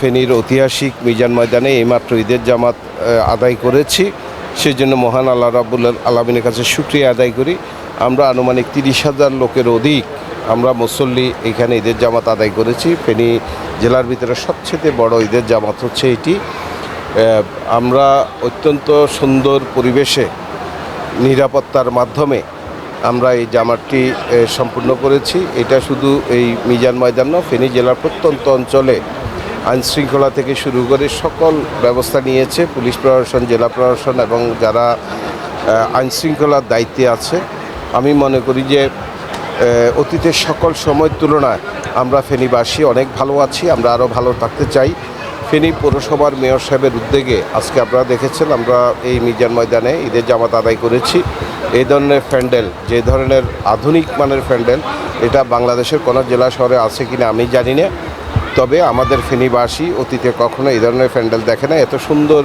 ফেনীর ঐতিহাসিক মিজান ময়দানে এইমাত্র ঈদের জামাত আদায় করেছি। সেই জন্য মহান আল্লাহ রাবুল আলমিনের কাছে শুক্রিয়া আদায় করি। আমরা আনুমানিক তিরিশ হাজার লোকের অধিক আমরা মুসল্লি এখানে ঈদের জামাত আদায় করেছি। ফেনী জেলার ভিতরে সবচেয়ে বড় ঈদের জামাত হচ্ছে এটি। আমরা অত্যন্ত সুন্দর পরিবেশে নিরাপত্তার মাধ্যমে আমরা এই জামাতটি সম্পূর্ণ করেছি। এটা শুধু এই মিজান ময়দান নয়, ফেনী জেলার প্রত্যন্ত অঞ্চলে আইন শৃঙ্খলা থেকে শুরু করে সকল ব্যবস্থা নিয়েছে, পুলিশ প্রশাসন, জেলা প্রশাসন এবং যারা আইন শৃঙ্খলার দায়িত্বে আছে। আমি মনে করি যে অতীতের সকল সময়ের তুলনায় আমরা ফেনীবাসী অনেক ভালো আছি, আমরা আরও ভালো থাকতে চাই। ফেনী পৌরসভার মেয়র সাহেবের উদ্যোগে আজকে আপনারা দেখেছেন, আমরা এই মিজান ময়দানে ঈদের জামাত আদায় করেছি। এই ধরনের প্যান্ডেল, যে ধরনের আধুনিক মানের প্যান্ডেল, এটা বাংলাদেশের কোনো জেলা শহরে আছে কিনা আমি জানি না। তবে আমাদের ফেনীবাসী অতীতে কখনো এই ধরনের প্যান্ডেল দেখে না এত সুন্দর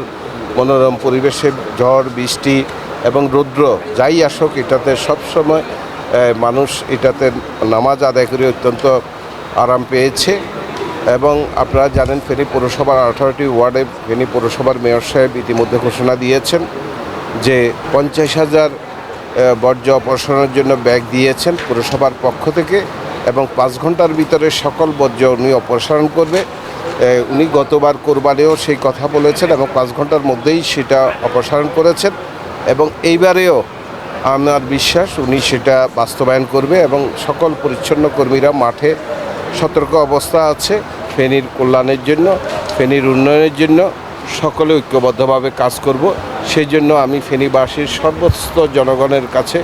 মনোরম পরিবেশে ঝড়, বৃষ্টি এবং রৌদ্র যাই আসুক, এটাতে সবসময় মানুষ এটাতে নামাজ আদায় করে অত্যন্ত আরাম পেয়েছে এবং আপনারা জানেন ফেনী পৌরসভার আঠারোটি ওয়ার্ডে ফেনী পৌরসভার মেয়র সাহেব ইতিমধ্যে ঘোষণা দিয়েছেন যে পঞ্চাশ হাজার বর্জ্য অপসারণের জন্য ব্যাগ দিয়েছেন পৌরসভার পক্ষ থেকে। এবং পাঁচ ঘণ্টার ভিতরে সকল বর্জ্য উনি অপসারণ করবে। উনি গতবার কোরবানেও সেই কথা বলেছেন এবং পাঁচ ঘণ্টার মধ্যেই সেটা অপসারণ করেছেন এবং এইবারেও আমার বিশ্বাস উনি সেটা বাস্তবায়ন করবে এবং সকল পরিচ্ছন্ন কর্মীরা মাঠে সতর্ক অবস্থা আছে ফেনীর কল্যাণের জন্য, ফেনীর উন্নয়নের জন্য, সকলে ঐক্যবদ্ধভাবে কাজ করব। সেই জন্য আমি ফেনীবাসীর সর্বস্ত জনগণের কাছে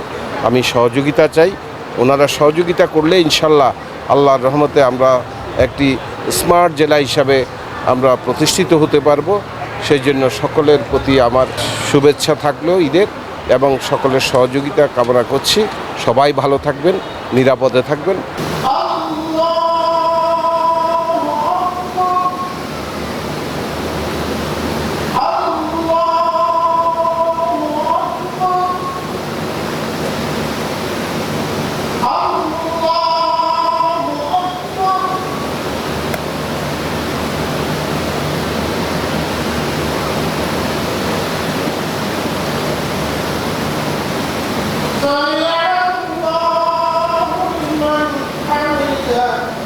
আমি সহযোগিতা চাই। ওনারা সহযোগিতা করলে ইনশাল্লাহ আল্লাহর রহমতে আমরা একটি স্মার্ট জেলা হিসাবে আমরা প্রতিষ্ঠিত হতে পারব। সেই জন্য সকলের প্রতি আমার শুভেচ্ছা থাকল ঈদের এবং সকলের সহযোগিতা কামনা করছি। সবাই ভালো থাকবেন, নিরাপদে থাকবেন। فيا الله من حمده